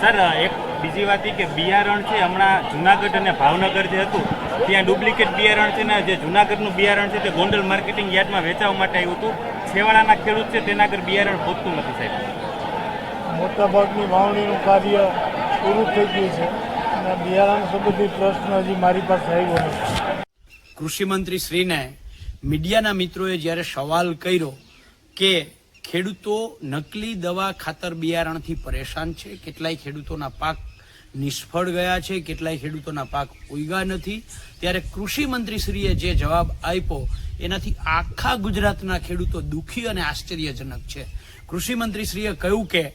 Sir એક બીજી વાત એ કે બિયારણ છે હમણાં જુનાગઢ અને ભાવનગર જે હતું ત્યાં ડુપ્લિકેટ બિયારણ છે ને જે જુનાગઢનું બિયારણ છે તે ગોંડલ માર્કેટિંગ યાર્ડમાં વેચાવા માટે આવ્યું હતું. છેવાડાના ખેડૂત છે તેના આગળ બિયારણ પહોંચતું નથી સાહેબ. મોટાભાગની વાવણીનું કાર્ય પૂરું થઈ ગયું છે. અને બિયારણ સંબંધિત પ્રશ્ન હજી મારી પાસે આવ્યો નથી. કૃષિમંત્રી શ્રીને મીડિયાના મિત્રોએ જ્યારે સવાલ કર્યો કે ખેડૂતો નકલી દવા ખાતર બિયારણથી પરેશાન છે. કેટલાય ખેડૂતોના પાક નિષ્ફળ ગયા છે, કેટલાય ખેડૂતોના પાક ઉગ્યા નથી. ત્યારે કૃષિમંત્રી શ્રીએ જે જવાબ આપ્યો, એનાથી આખા ગુજરાતના ખેડૂતો દુઃખી અને આશ્ચર્યજનક છે. કૃષિમંત્રી શ્રીએ કહ્યું કે,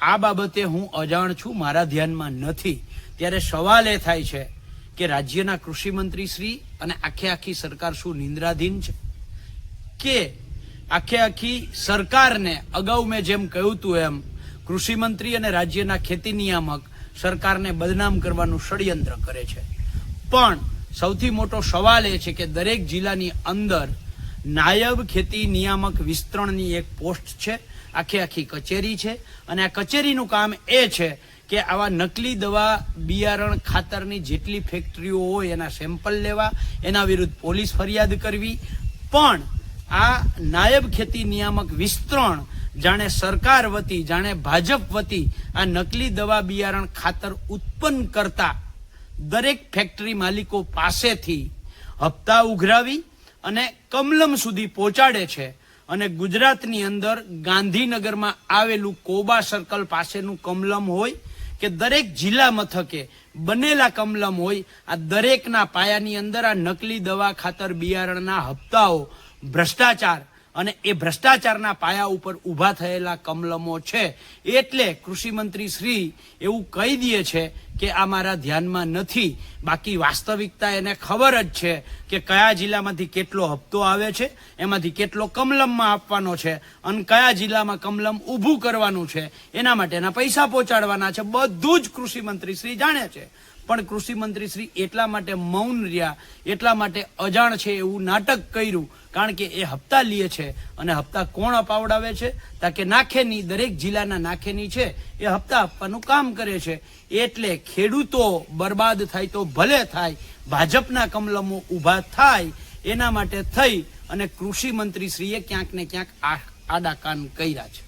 આ બાબતે હું અજાણ છું, મારા ધ્યાનમાં નથી. ત્યારે સવાલ એ થાય છે કે રાજ્યના કૃષિમંત્રી શ્રી અને આખે આખી સરકાર શું નિંદ્રાધીન છે? કે આખે આખી સરકારને અગાઉ મેં જેમ કહ્યું હતું એમ કૃષિમંત્રી અને રાજ્યના ખેતી નિયામક સરકારને બદનામ કરવાનું ષડયંત્ર કરે છે. પણ સૌથી મોટો સવાલ એ છે કે દરેક જિલ્લાની અંદર નાયબ ખેતી નિયામક વિસ્તરણની એક પોસ્ટ છે, આખી આખી કચેરી છે અને આ કચેરીનું કામ એ છે કે આવા નકલી દવા બિયારણ ખાતરની જેટલી ફેક્ટરીઓ હોય એના સેમ્પલ લેવા, એના વિરુદ્ધ પોલીસ ફરિયાદ કરવી. પણ આ નાયબ ખેતી નિયામક વિસ્તરણ, જાણે સરકાર વતી, જાણે ભાજપ વતી આ નકલી દવા બિયારણ ખાતર ઉત્પન્ન કરતા દરેક ફેક્ટરી માલિકો પાસેથી હપ્તા ઉઘરાવી અને કમલમ સુધી પહોંચાડે છે અને ગુજરાતની અંદર ગાંધીનગરમાં આવેલું કોબા સર્કલ પાસેનું કમલમ હોય કે દરેક જિલ્લા મથકે બનેલા કમલમ હોય, આ દરેકના પાયાની અંદર આ નકલી દવા ખાતર બિયારણના હપ્તાઓ ભ્રષ્ટાચાર અને એ ભ્રષ્ટાચારના પાયા ઉપર ઊભા થયેલા કમલમો છે. એટલે કૃષિમંત્રી શ્રી એવું કહી દે છે કે આ મારા ધ્યાનમાં નથી. બાકી વાસ્તવિકતા એને ખબર જ છે કે કયા જિલ્લામાંથી કેટલો હપ્તો આવે છે, એમાંથી કેટલો કમલમમાં આપવાનો છે અને કયા જિલ્લામાં કમલમ ઊભું કરવાનું છે. એના માટેના પૈસા પહોંચાડવાના છે. બધું જ કૃષિમંત્રી શ્રી જાણે છે. પણ કૃષિમંત્રી શ્રી એટલા માટે મૌન રહ્યા, એટલા માટે અજાણ છે એવું નાટક કર્યું, કારણ કે એ હપ્તા લે છે અને હપ્તા કોણ અપાવડાવે છે? તાકે નાખેની, દરેક જિલ્લાના નાખેની છે, એ હપ્તા આપવાનું કામ કરે છે. એટલે ખેડૂતો બરબાદ થાય તો ભલે થાય, ભાજપના કમલમો ઊભા થાય, એના માટે થઈ અને કૃષિ મંત્રી શ્રીએ ક્યાંક ને ક્યાંક આડા કાન કર્યા છે.